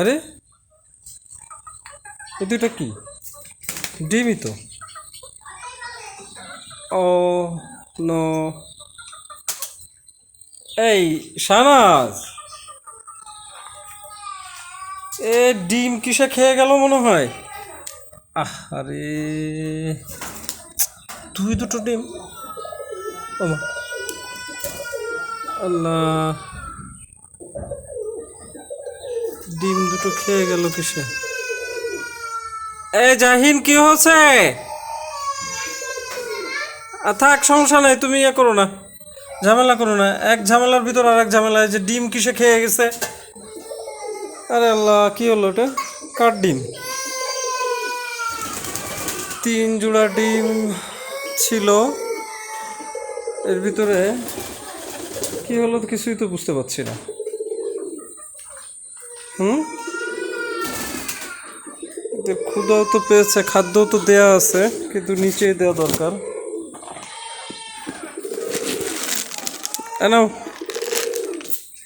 আরে? এ দুইটা কি? ডিমই তো। ও, নো। এই শানাজ এ, ডিম কিসে খেয়ে গেল মনে হয়? আহ আরে দুই দুটো ডিম। আল্লাহ। ডিম দুটো খেয়ে গেল কিসে? এ জাহিন, কি হচ্ছে থাক, সমস্যা নাই, তুমি ইয়ে করো না, ঝামেলা করো না। এক ঝামেলার ভিতর আর এক ঝামেলা যে ডিম কিসে খেয়ে গেছে? আরে আল্লাহ, কি হলো ওটা? কার ডিম? তিন জোড়া ডিম ছিল। এর ভিতরে কি হলো কিছুই তো বুঝতে পারছি না। হুম? ক্ষুদাও তো পেয়েছে, খাদ্যও তো দেয়া আছে, কিন্তু নিচেই দেওয়া দরকার। নাও।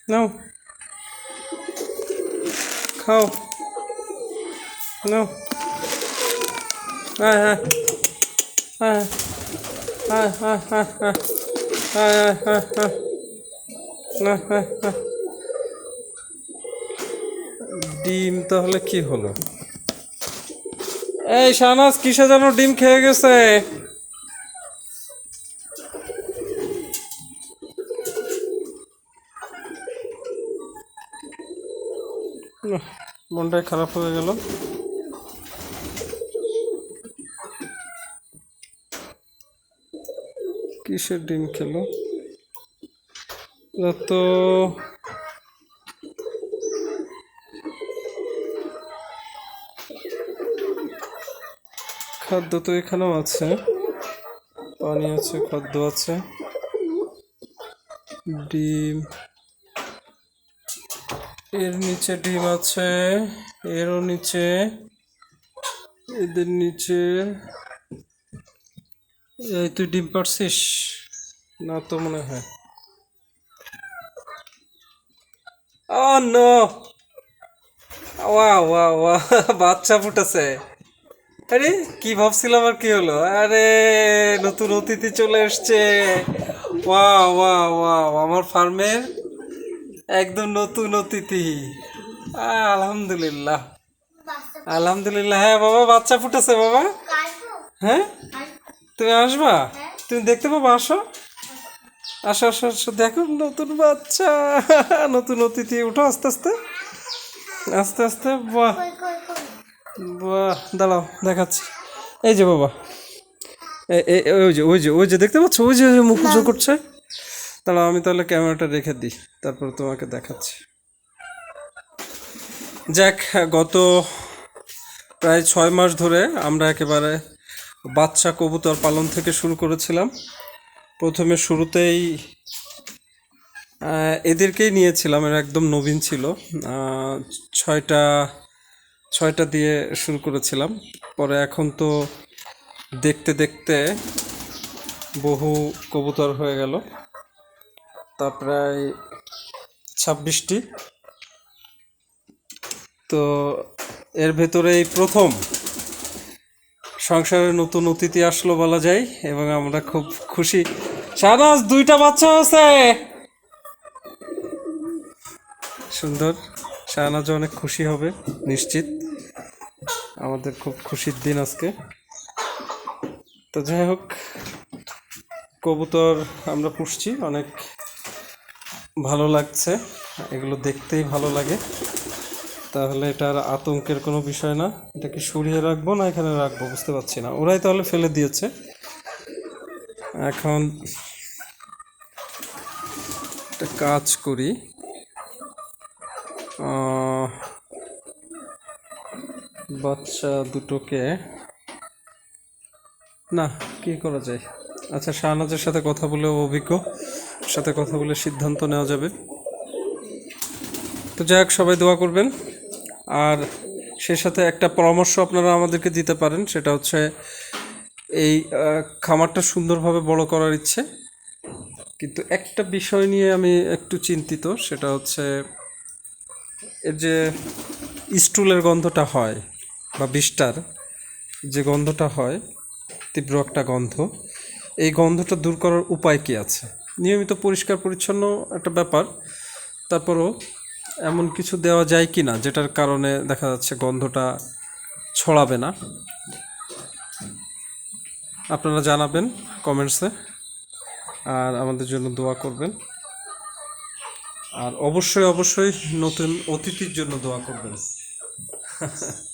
নাও। খাও। নাও। হ্যাঁ হ্যাঁ হ্যাঁ হ্যাঁ হ্যাঁ হ্যাঁ হ্যাঁ হ্যাঁ হ্যাঁ হ্যাঁ হ্যাঁ হ্যাঁ ডিম, তাহলে কি হলো? এই শাহনাজ, কিসে যেন ডিম খেয়ে গেছে? মনটাই খারাপ হয়ে গেল। কিসের ডিম খেলো? তো খাদ্য তো এখানেও আছে। পানি আছে, খাদ্য আছে। ডিম। এর নিচে ডিম আছে, এরও নিচে, এদের নিচে। এই তুই ডিম পারছিস না তো মনে হয়। ও, নো। ওয়া ওয়া ওয়া বাচ্চা ফুটেছে। আরে, কি ভাবছিলাম আর কি হলো? আরে, নতুন অতিথি চলে এসছে। ওয়া ওয়া ওয়া আমার ফার্মের একদম নতুন অতিথি। আলহামদুলিল্লাহ। আলহামদুলিল্লাহ হ্যাঁ বাবা, বাচ্চা ফুটেছে বাবা। হ্যাঁ? তুমি আসবা? তুমি দেখতে পাবো, আসো। আসো আসো আসো, দেখো, নতুন বাচ্চা। নতুন অতিথি, উঠো আস্তে আস্তে। আস্তে আস্তে, বাহ। বাহ দাঁড়াও দেখাচ্ছি। এই যে বাবা ওই যে ওই যে ওই যে দেখতে পাচ্ছ? ওই যে ওই যে মুখ উঁচু করছে। দাঁড়াও আমি তাহলে ক্যামেরাটা রেখে দিই তারপর তোমাকে দেখাচ্ছি। যাক গত প্রায় ছয় মাস ধরে আমরা একেবারে বাচ্চা কবুতর পালন থেকে শুরু করেছিলাম। প্রথমে শুরুতেই এদেরকেই নিয়েছিলাম এরা একদম নবীন ছিল। ছয়টা ছয়টা দিয়ে শুরু করেছিলাম। পরে এখন তো দেখতে দেখতে বহু কবুতর হয়ে গেল। তা প্রায় ছাব্বিশটি। তো এর ভেতরে এই প্রথম। সংসারে নতুন অতিথি আসলো বলা যায় এবং আমরা খুব খুশি। শাহনাজ দুইটা বাচ্চা আছে। সুন্দর। শাহনাজ অনেক খুশি হবে, নিশ্চিত। আমাদের খুব খুশির দিন আজকে। তো যাই হোক, কবুতর আমরা পুষছি, অনেক ভালো লাগছে, এগুলো দেখতেই ভালো লাগে। তাহলে এটার আতঙ্কের কোনো বিষয় না এটাকে সরিয়ে রাখব না এখানে রাখব বুঝতে পারছি না। ওরাই তাহলে ফেলে দিয়েছে। এখন একটা কাজ করি। বাচ্চা দুটোকে। না, কি করা যায়? আচ্ছা শাহনাজের সাথে কথা বলে অভিজ্ঞ। সাথে কথা বলে সিদ্ধান্ত নেওয়া যাবে। তো যাই হোক, সবাই দোয়া করবেন। আর সে সাথে একটা পরামর্শ আপনারা আমাদেরকে দিতে পারেন, সেটা হচ্ছে এই খামারটা সুন্দরভাবে বড় করার ইচ্ছে। কিন্তু একটা বিষয় নিয়ে আমি একটু চিন্তিত, সেটা হচ্ছে এর যে স্টুলের গন্ধটা হয় বা বিষ্টার যে গন্ধটা হয়, তীব্র একটা গন্ধ, এই গন্ধটা দূর করার উপায় কি আছে? নিয়মিত পরিষ্কার, পরিচ্ছন্ন একটা ব্যাপার। তারপরও এমন কিছু দেওয়া যায় কি না যেটার কারণে দেখা যাচ্ছে গন্ধটা ছড়াবে না? আপনারা জানাবেন কমেন্টসে, আর আমাদের জন্য দোয়া করবেন। আর অবশ্যই অবশ্যই নতুন অতিথির জন্য দোয়া করবেন।